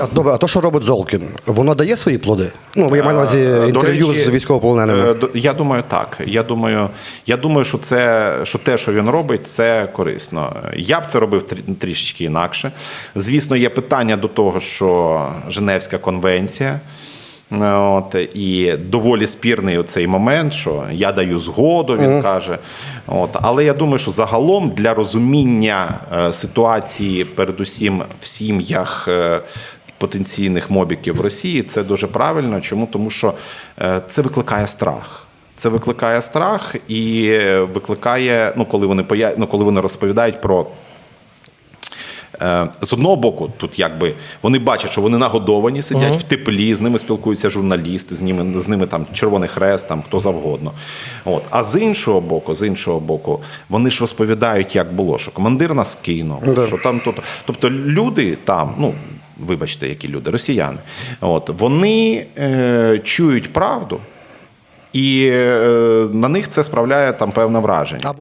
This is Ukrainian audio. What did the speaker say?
А, добре, а то, що робить Золкін, воно дає свої плоди? Ну, я маю на увазі Е, до інтерв'ю речі, з військовополоненими. е, до- Я думаю, так. Я думаю, я думаю, що це що те, що він робить, це корисно. Я б це робив трі- трішечки інакше. Звісно, є питання до того, що Женевська конвенція. е, От, і доволі спірний оцей момент, що я даю згоду, він каже. От, але я думаю, що загалом для розуміння е, ситуації, передусім в сім'ях е, потенційних мобіків в Росії, це дуже правильно. Чому? Тому що е, це викликає страх. Це викликає страх і викликає, ну коли вони поя... ну, коли вони розповідають про. Е, З одного боку, тут якби вони бачать, що вони нагодовані, сидять в теплі, з ними спілкуються журналісти, з ними, з ними там Червоний Хрест, там хто завгодно. От. А з іншого боку, з іншого боку, вони ж розповідають, як було, що командир нас кинув, що там то. Тобто люди там, ну вибачте, які люди, росіяни, от вони е, чують правду, і е, на них це справляє там певне враження.